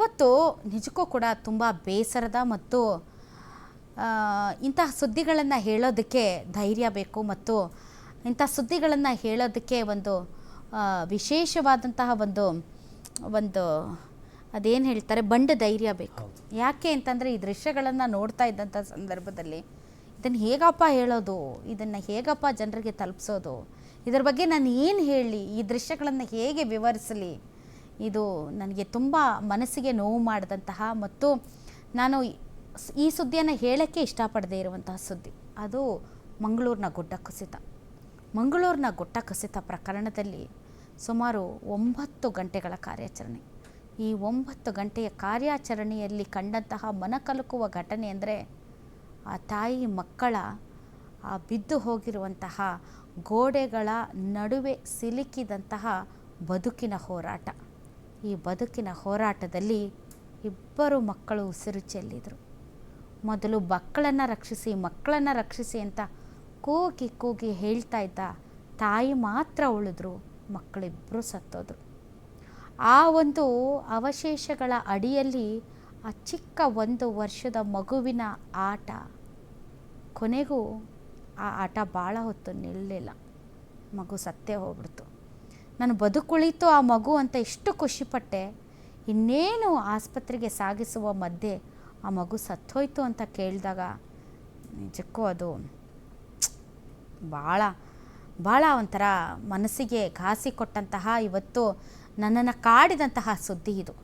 ಇವತ್ತು ನಿಜಕ್ಕೂ ಕೂಡ ತುಂಬ ಬೇಸರದ ಮತ್ತು ಇಂತಹ ಸುದ್ದಿಗಳನ್ನು ಹೇಳೋದಕ್ಕೆ ಧೈರ್ಯ ಬೇಕು ಮತ್ತು ಇಂಥ ಸುದ್ದಿಗಳನ್ನು ಹೇಳೋದಕ್ಕೆ ಒಂದು ವಿಶೇಷವಾದಂತಹ ಒಂದು ಒಂದು ಅದೇನು ಹೇಳ್ತಾರೆ ಬಂಡ ಧೈರ್ಯ ಬೇಕು. ಯಾಕೆ ಅಂತಂದರೆ ಈ ದೃಶ್ಯಗಳನ್ನು ನೋಡ್ತಾ ಇದ್ದಂಥ ಸಂದರ್ಭದಲ್ಲಿ ಇದನ್ನು ಹೇಗಪ್ಪ ಹೇಳೋದು ಇದನ್ನು ಹೇಗಪ್ಪ ಜನರಿಗೆ ತಲುಪಿಸೋದು ಇದರ ಬಗ್ಗೆ ನಾನು ಏನು ಹೇಳಲಿ ಈ ದೃಶ್ಯಗಳನ್ನು ಹೇಗೆ ವಿವರಿಸಲಿ ಇದು ನನಗೆ ತುಂಬ ಮನಸ್ಸಿಗೆ ನೋವು ಮಾಡಿದಂತಹ ಮತ್ತು ನಾನು ಈ- ಸುದ್ದಿಯನ್ನು ಹೇಳೋಕ್ಕೆ ಇಷ್ಟಪಡದೇ ಇರುವಂತಹ ಸುದ್ದಿ. ಅದು ಮಂಗಳೂರಿನ ಗುಡ್ಡ ಕುಸಿತ ಮಂಗಳೂರಿನ ಗುಡ್ಡ ಕುಸಿತ ಪ್ರಕರಣದಲ್ಲಿ ಸುಮಾರು ಒಂಬತ್ತು ಗಂಟೆಗಳ ಕಾರ್ಯಾಚರಣೆ. ಈ ಒಂಬತ್ತು ಗಂಟೆಯ ಕಾರ್ಯಾಚರಣೆಯಲ್ಲಿ ಕಂಡಂತಹ ಮನಕಲುಕುವ ಘಟನೆ ಅಂದರೆ ಆ ತಾಯಿ ಮಕ್ಕಳ ಆ ಬಿದ್ದು ಹೋಗಿರುವಂತಹ ಗೋಡೆಗಳ ನಡುವೆ ಸಿಲುಕಿದಂತಹ ಬದುಕಿನ ಹೋರಾಟ. ಈ ಬದುಕಿನ ಹೋರಾಟದಲ್ಲಿ ಇಬ್ಬರು ಮಕ್ಕಳು ಉಸಿರು ಚೆಲ್ಲಿದರು. ಮೊದಲು ಮಕ್ಕಳನ್ನು ರಕ್ಷಿಸಿ ಮಕ್ಕಳನ್ನು ರಕ್ಷಿಸಿ ಅಂತ ಕೂಗಿ ಕೂಗಿ ಹೇಳ್ತಾ ಇದ್ದ ತಾಯಿ ಮಾತ್ರ ಉಳಿದ್ರು ಮಕ್ಕಳಿಬ್ಬರು ಸತ್ತೋದ್ರು. ಆ ಒಂದು ಅವಶೇಷಗಳ ಅಡಿಯಲ್ಲಿ ಆ ಚಿಕ್ಕ ಒಂದು ವರ್ಷದ ಮಗುವಿನ ಆಟ, ಕೊನೆಗೂ ಆ ಆಟ ಭಾಳ ಹೊತ್ತು ನಿಲ್ಲಲಿಲ್ಲ ಮಗು ಸತ್ತೇ ಹೋಗ್ಬಿಡ್ತು. ನಾನು ಬದುಕುಳಿತು ಆ ಮಗು ಅಂತ ಎಷ್ಟು ಖುಷಿಪಟ್ಟೆ. ಇನ್ನೇನು ಆಸ್ಪತ್ರೆಗೆ ಸಾಗಿಸುವ ಮಧ್ಯೆ ಆ ಮಗು ಸತ್ತೋಯ್ತು ಅಂತ ಕೇಳಿದಾಗ, ನಿಜಕ್ಕೂ ಅದು ಭಾಳ ಭಾಳ ಒಂಥರ ಮನಸ್ಸಿಗೆ ಘಾಸಿ ಕೊಟ್ಟಂತಹ ಇವತ್ತು ನನ್ನನ್ನು ಕಾಡಿದಂತಹ ಸುದ್ದಿ ಇದು.